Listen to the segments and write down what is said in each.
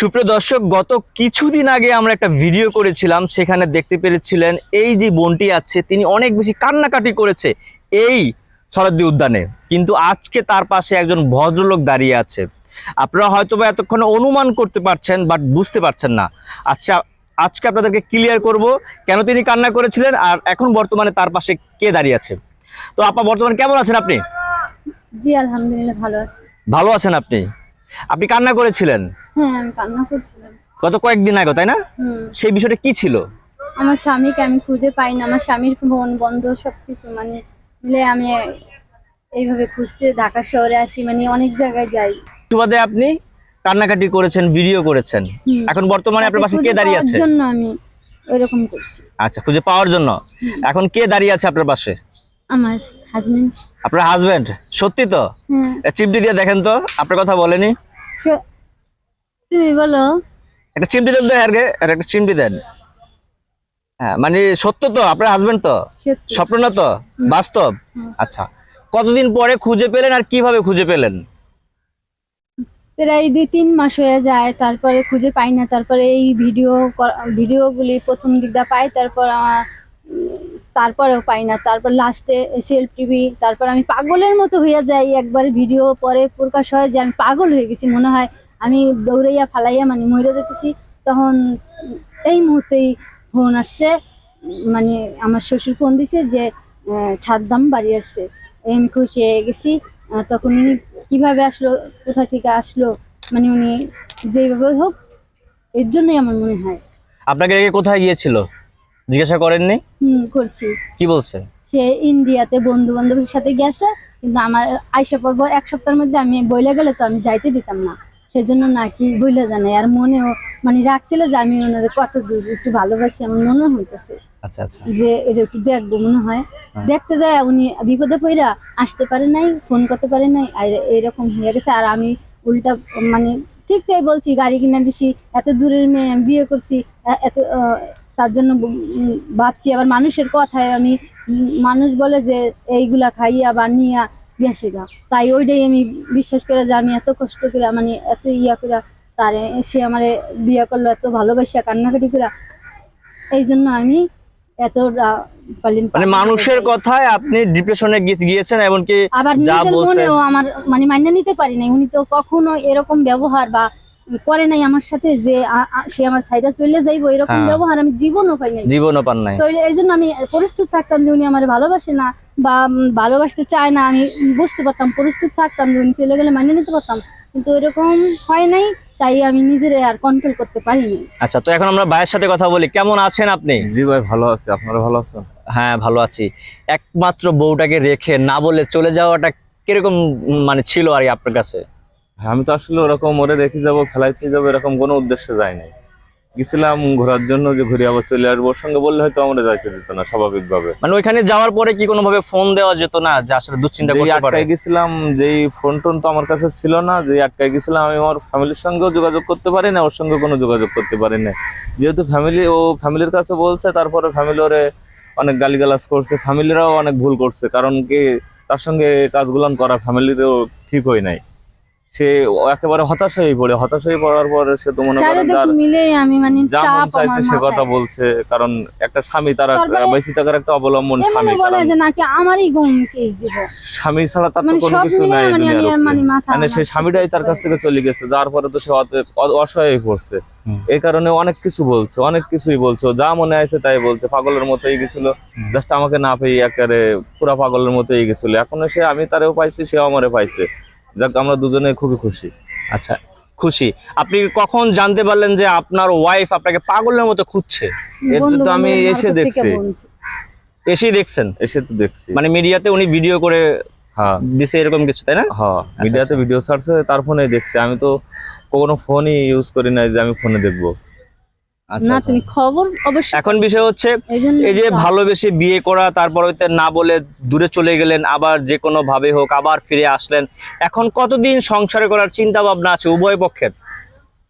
সুপ্রিয় দর্শক গত কিছুদিন আগে আমরা একটা ভিডিও করেছিলাম সেখানে দেখতে পেরেছিলেন এই যে বোনটি আছে তিনি অনেক বেশি কান্নাকাটি করেছে এই শরদ্দি উদ্যানে। কিন্তু আজকে তার পাশে একজন ভদ্রলোক দাঁড়িয়ে আছে। আপনারা হয়তো বা এতক্ষণ অনুমান করতে পারছেন বাট বুঝতে পারছেন না। আচ্ছা আজকে আপনাদেরকে ক্লিয়ার করব কেন তিনি কান্না করেছিলেন আর এখন বর্তমানে তার পাশে কে দাঁড়িয়ে আছে। তো আপা বর্তমানে কেমন আছেন আপনি? জি আলহামদুলিল্লাহ ভালো আছি। ভালো আছেন আপনি? আপনি কান্না করেছিলেন? হ্যাঁ আমি কান্না করছিলাম। গত কয়েকদিন আগে তাই না? সেই বিষয়টা কি ছিল? আমার স্বামীকে আমি খুঁজে পাই না। আমার স্বামীর ফোন বন্ধ সবকিছু। মানে মিলে আমি এইভাবে খুঁজতে ঢাকা শহরে আসি মানে অনেক জায়গায় যাই। সুবাদে আপনি কান্নাকাটি করেছেন ভিডিও করেছেন। এখন বর্তমানে আপনার পাশে কে দাঁড়িয়ে আছে? জন্য আমি ওইরকম করছি। আচ্ছা খুঁজে পাওয়ার জন্য। এখন কে দাঁড়িয়ে আছে আপনার পাশে? আমার হাজবেন্ড আপনার হাজবেন্ড সত্যি তো? হ্যাঁ চিমটি দিয়ে দেখেন তো আপনার কথা বলেনি। তুমি বলো। একটা চিমটি দেন তো আর একটা চিমটি দেন। হ্যাঁ মানে সত্য তো আপনার হাজবেন্ড তো? স্বপ্ন না তো? বাস্তব? আচ্ছা কতদিন পরে খুঁজে পেলেন আর কীভাবে খুঁজে পেলেন? প্রায় দুই তিন মাস হয়ে যায় তারপরে খুঁজে পাই না তারপরে এই ভিডিও ভিডিওগুলি প্রথম দিকটা পাই তারপর আমার, তারপরেও পাই না। তারপর লাস্টে সেলফ টিভি তারপর আমি পাগলের মতো হয়ে যাই। একবার ভিডিও পরে প্রকাশ হয় যে আমি পাগল হয়ে গেছি। মনে হয় আমি দৌড়াইয়া ফালাইয়া মানে মরে যেতেছি তখন এই মুহূর্তেই ফোন আসছে। মানে আমার শ্বশুর ফোন দিছে যে ছাদ দাম বাড়ি আসছে। আমি খুশি হয়ে গেছি। তখন উনি কীভাবে আসলো, কোথা থেকে আসলো মানে উনি যেভাবে হোক, এর জন্যই আমার মনে হয়। আপনাকে কোথায় গিয়েছিল? জিজ্ঞাসা করেননি? হুম করছি। কি বলছে? সে ইন্ডিয়াতে বন্ধু বান্ধবের সাথে গেছে কিন্তু আমার আইসা পর্ব এক সপ্তাহের মধ্যে আমি বইলে গেলে তো আমি যাইতে দিতাম না। সেজন্য নাকি বইলে জানাই আর মনেও মানে রাখছিল যে আমি ওনাদের কত দূর একটু ভালোবাসি আমার মনে হইতেছে। আচ্ছা আচ্ছা। যে এটা একটু দেখব মনে হয়। হ্যাঁ। দেখতে যায় উনি বিপদে পইরা আসতে পারে নাই ফোন করতে পারে নাই আর এরকম হয়ে গেছে। আর আমি উল্টা মানে ঠিকটাই বলছি গাড়ি কিনে দিছি এত দূরের মেয়ে বিয়ে করছি এত তার জন্য ভাবছি। আবার মানুষের কথায় আমি মানুষ বলে যে এইগুলা খাইয়া বা নিয়া গেছে গা। তাই ওইটাই আমি বিশ্বাস করে যে আমি এত কষ্ট করে মানে এত ইয়া করে তারে সে আমার বিয়ে করল এত ভালোবাসা কান্নাকাটি করে। এই জন্য আমি এত মানে মানুষের কথায় আপনি ডিপ্রেশনে গিয়েছেন এমনকি আবার যা নিজের মনেও আমার মানে মান্য নিতে পারি নাই। উনি তো কখনো এরকম ব্যবহার বা করে নাই আমার সাথে যে সে আমার সাইডে চলে যাইবো এরকম হ্যাঁ। ব্যবহার আমি জীবনও পাই নাই। জীবনও পান নাই। তো এই জন্য আমি প্রস্তুত থাকতাম যে উনি আমার ভালোবাসে না বা ভালোবাসতে চায় না আমি বুঝতে পারতাম প্রস্তুত থাকতাম যে উনি চলে গেলে মানিয়ে নিতে পারতাম। কিন্তু এরকম হয় নাই তাই আমি নিজের আর কন্ট্রোল করতে পারিনি আচ্ছা তো এখন আমরা ভাইয়ের সাথে কথা বলি। কেমন আছেন আপনি? জি ভাই ভালো আছি। আপনারা ভালো আছেন? হ্যাঁ ভালো আছি। একমাত্র বউটাকে রেখে না বলে চলে যাওয়াটা কীরকম মানে ছিল আর কি আপনার কাছে? আমি তো আসলে ওরকম ওরে রেখে যাব খেলাইতে যাব এরকম কোনো উদ্দেশ্যে যাই নাই। গেছিলাম ঘোরার জন্য যে ঘুরে আবার চলে আসব। ওর সঙ্গে বললে হয়তো আমরা যাইতে দিত না স্বাভাবিকভাবে। মানে ওইখানে যাওয়ার পরে কি কোনো ভাবে ফোন দেওয়া যেত না যে আসলে দুশ্চিন্তা করতে পারে? আটকায় গেছিলাম যেই ফোন টোন তো আমার কাছে ছিল না যে আটকায় গেছিলাম আমি আমার ফ্যামিলির সঙ্গেও যোগাযোগ করতে পারি না ওর সঙ্গে কোনো যোগাযোগ করতে পারি না। যেহেতু ফ্যামিলি ও ফ্যামিলির কাছে বলছে তারপরে ফ্যামিলি ওরে অনেক গালিগালাজ করছে ফ্যামিলিরাও অনেক ভুল করছে। কারণ কি তার সঙ্গে কাজগুলো করা ফ্যামিলিরও ঠিক হয় নাই। সে একেবারে হতাশ হয়ে পড়ে। হতাশ হয়ে পড়ার পরে সে তো মনে করেন আমি মানে যা মন চাইছে সে কথা বলছে কারণ একটা স্বামী তার বেশি থাকার একটা অবলম্বন স্বামী স্বামী ছাড়া তার তো মানে কোনো কিছু নাই মানে মানে সেই স্বামীটাই তার কাছ থেকে চলে গেছে যার পরে তো সে অত- অসহায় হয়ে পড়ছে। এই কারণে অনেক কিছু বলছে অনেক কিছুই বলছে। যা মনে আছে তাই বলছে পাগলের মতোই গেছিল। জাস্ট আমাকে না পেয়ে একেবারে পুরা পাগলের মতোই গেছিল। এখন সে আমি তারেও পাইছি সেও আমারে পাইছে। যাক আমরা দুজনে খুবই খুশি। আচ্ছা খুশি। আপনি কখন জানতে পারলেন যে আপনার ওয়াইফ আপনাকে পাগলের মতো খুঁজছে? এর তো আমি এসে দেখছি। এসেই দেখছেন? এসে তো দেখছি। মানে মিডিয়াতে উনি ভিডিও করে হ্যাঁ। দিছে এরকম কিছু তাই না? হ্যাঁ মিডিয়াতে আচ্ছা। ভিডিও ছাড়ছে তার ফোনে দেখছি। আমি তো কোনো ফোনই ইউজ করি নাই যে আমি ফোনে দেখব। আচ্ছা না আচ্ছা। তুমি খবর অবশ্যই এখন বিষয় হচ্ছে এই যে ভালোবেসে বিয়ে করা তারপর হইতে না বলে দূরে চলে গেলেন আবার যে কোনো ভাবে হোক আবার ফিরে আসলেন এখন কতদিন সংসার করার চিন্তা ভাবনা আছে উভয় পক্ষের?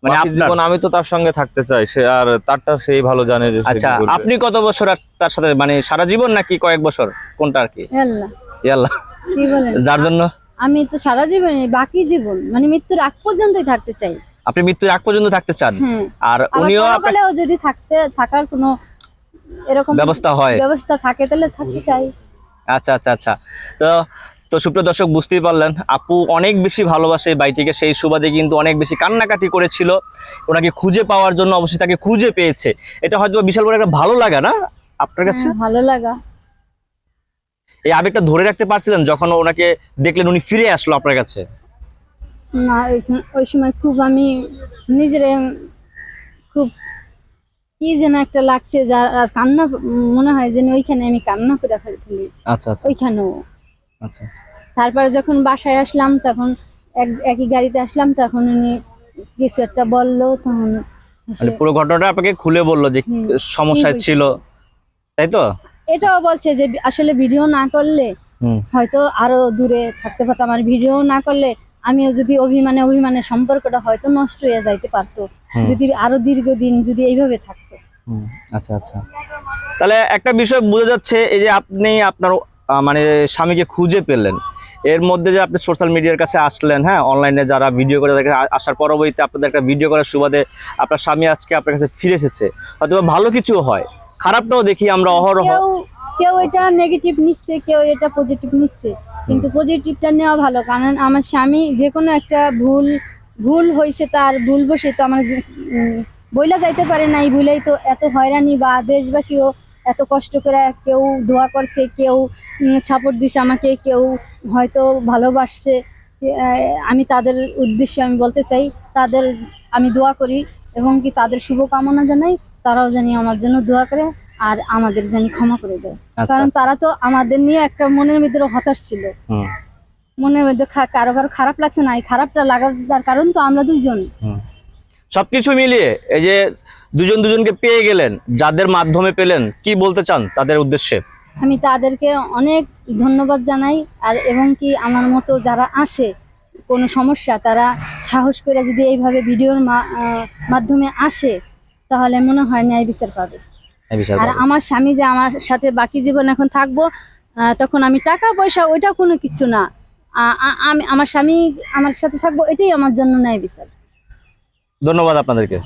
মানে আপনার আমি তো তার সঙ্গে থাকতে চাই সে আর তারটা সেই ভালো জানে যে আচ্ছা আপনি কত বছর আর তার সাথে মানে সারা জীবন নাকি কয়েক বছর? কোনটা আর কি? ইয়াল্লা। কি বলেন? যার জন্য? আমি তো সারা জীবন বাকি জীবন মানে মৃত্যুর আগ পর্যন্তই থাকতে চাই। আপনি মৃত্যুর আগ পর্যন্ত থাকতে চান। আর উনিও যদি থাকতে থাকার কোনো এরকম ব্যবস্থা হয়। ব্যবস্থা থাকে তাহলে থাকতে চাই। আচ্ছা আচ্ছা আচ্ছা। তো তো সুপ্রিয় দর্শক বুঝতেই পারলেন আপু অনেক বেশি ভালোবাসে বাইটিকে। সেই সুবাদে কিন্তু অনেক বেশি কান্নাকাটি করেছিল। ওনাকে খুঁজে পাওয়ার জন্য অবশ্যই তাকে খুঁজে পেয়েছে। এটা হয়তো বিশাল বড় একটা ভালো লাগা না আপনার কাছে? হ্যাঁ, ভালো লাগা। এই আবেগটা ধরে রাখতে পারছিলেন যখন ওনাকে দেখলেন উনি ফিরে আসলো আপনার কাছে? না ওই- সময় খুব আমি নিজের খুব কি যেন একটা লাগছে যা আর কান্না মনে হয় যেন ওইখানে আমি কান্না করে ফেলি আচ্ছা আচ্ছা ওইখানেও। আচ্ছা আচ্ছা। তারপরে যখন বাসায় আসলাম তখন এক একই গাড়িতে আসলাম তখন উনি কিছু একটা বলল তখন মানে পুরো ঘটনাটা আপনাকে খুলে বলল যে হুম, সমস্যায় ছিল তাই তো? এটাও বলছে যে আসলে ভিডিও না করলে হয়তো আরও দূরে থাকতে পারতাম আর ভিডিও না করলে আমিও যদি অভিমানে অভিমানে সম্পর্কটা হয়তো নষ্ট হয়ে যাইতে পারতো যদি আরও দীর্ঘদিন যদি এইভাবে থাকতো। আচ্ছা আচ্ছা। তাহলে একটা বিষয় বোঝা যাচ্ছে এই যে আপনি আপনার মানে স্বামীকে খুঁজে পেলেন এর মধ্যে যে আপনি সোশ্যাল মিডিয়ার কাছে আসলেন হ্যাঁ অনলাইনে যারা ভিডিও করে তাদেরকে আসার পরবর্তীতে আপনাদের একটা ভিডিও করার সুবাদে আপনার স্বামী আজকে আপনার কাছে ফিরে এসেছে। হয়তো বা ভালো কিছু হয় খারাপটাও দেখি আমরা অহরহ। কেউ কেউ এটা নেগেটিভ নিচ্ছে কেউ এটা পজিটিভ নিচ্ছে। কিন্তু পজিটিভটা নেওয়া ভালো কারণ আমার স্বামী যে কোনো একটা ভুল ভুল হয়েছে তার ভুল বসে তো আমার বইলা যাইতে পারে না এই ভুলেই তো এত হয়রানি বা দেশবাসীও এত কষ্ট করে কেউ দোয়া করছে কেউ সাপোর্ট দিছে আমাকে কেউ হয়তো ভালোবাসছে। আমি তাদের উদ্দেশ্যে আমি বলতে চাই তাদের আমি দোয়া করি এবং কি তাদের শুভকামনা জানাই তারাও জানি আমার জন্য দোয়া করে। আর আমাদের জানি ক্ষমা করে দেয়। আচ্ছা। কারণ তারা তো আমাদের নিয়ে একটা মনের মধ্যে হতাশ ছিল। মনের মধ্যে কারও কারও খারাপ লাগছে না এই খারাপটা লাগার কারণ তো আমরা দুইজন সবকিছু মিলিয়ে এই যে দুজন দুজনকে পেয়ে গেলেন যাদের মাধ্যমে পেলেন কি বলতে চান তাদের উদ্দেশ্যে? আমি তাদেরকে অনেক ধন্যবাদ জানাই আর এবং কি আমার মতো যারা আছে কোনো সমস্যা তারা সাহস করে যদি এইভাবে ভিডিওর মাধ্যমে আসে তাহলে মনে হয় ন্যায় বিচার পাবে। আর আমার স্বামী যে আমার সাথে বাকি জীবন এখন থাকব আহ, তখন আমি টাকা পয়সা ওইটা কোনো কিছু না। আমি আমার স্বামী আমার সাথে থাকব এটাই আমার জন্য ন্যায় বিচার। ধন্যবাদ আপনাদেরকে।